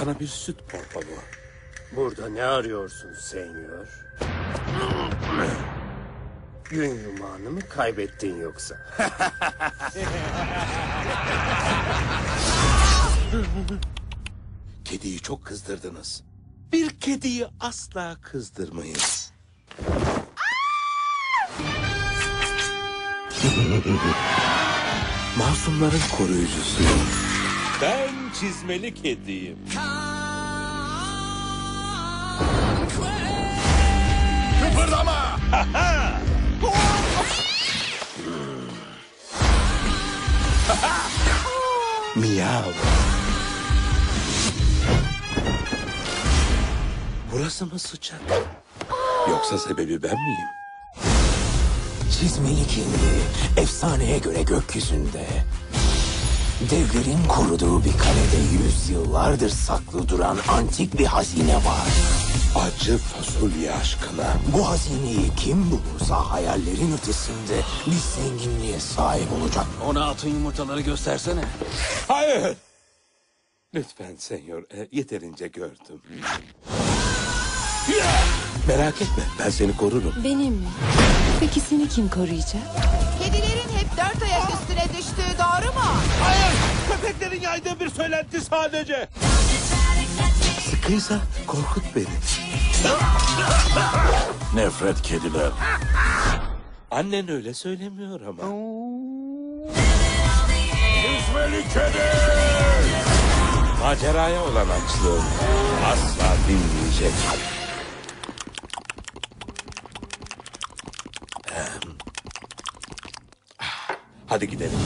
Bana bir süt favor. Burada ne arıyorsun senyor? Gün yumağını mı kaybettin yoksa? Kediyi çok kızdırdınız. Bir kediyi asla kızdırmayın. Masumların koruyucusuyum. Ben çizmeli kediyim. Kıpırdama! Miyav. Burası mı sıcak? Yoksa sebebi ben miyim? Çizmeli kendi efsaneye göre gökyüzünde. Devlerin koruduğu bir kalede yüzyıllardır saklı duran antik bir hazine var. Acı fasulye aşkına. Bu hazineyi kim bulursa hayallerin ötesinde bir zenginliğe sahip olacak. Ona atın yumurtaları göstersene. Hayır. Lütfen senyor, e, yeterince gördüm. Merak etme, ben seni korurum. Benim mi? Peki seni kim koruyacak? Kedilerin hep dört ayak üstüne düştüğü doğru mu? Köpeklerin yaydığı bir söylenti sadece. Sıkıysa korkut beni. Nefret kediler. Annen öyle söylemiyor ama. Çizmeli kedi. Maceraya olan açlığım asla dinmeyecek. Hadi gidelim.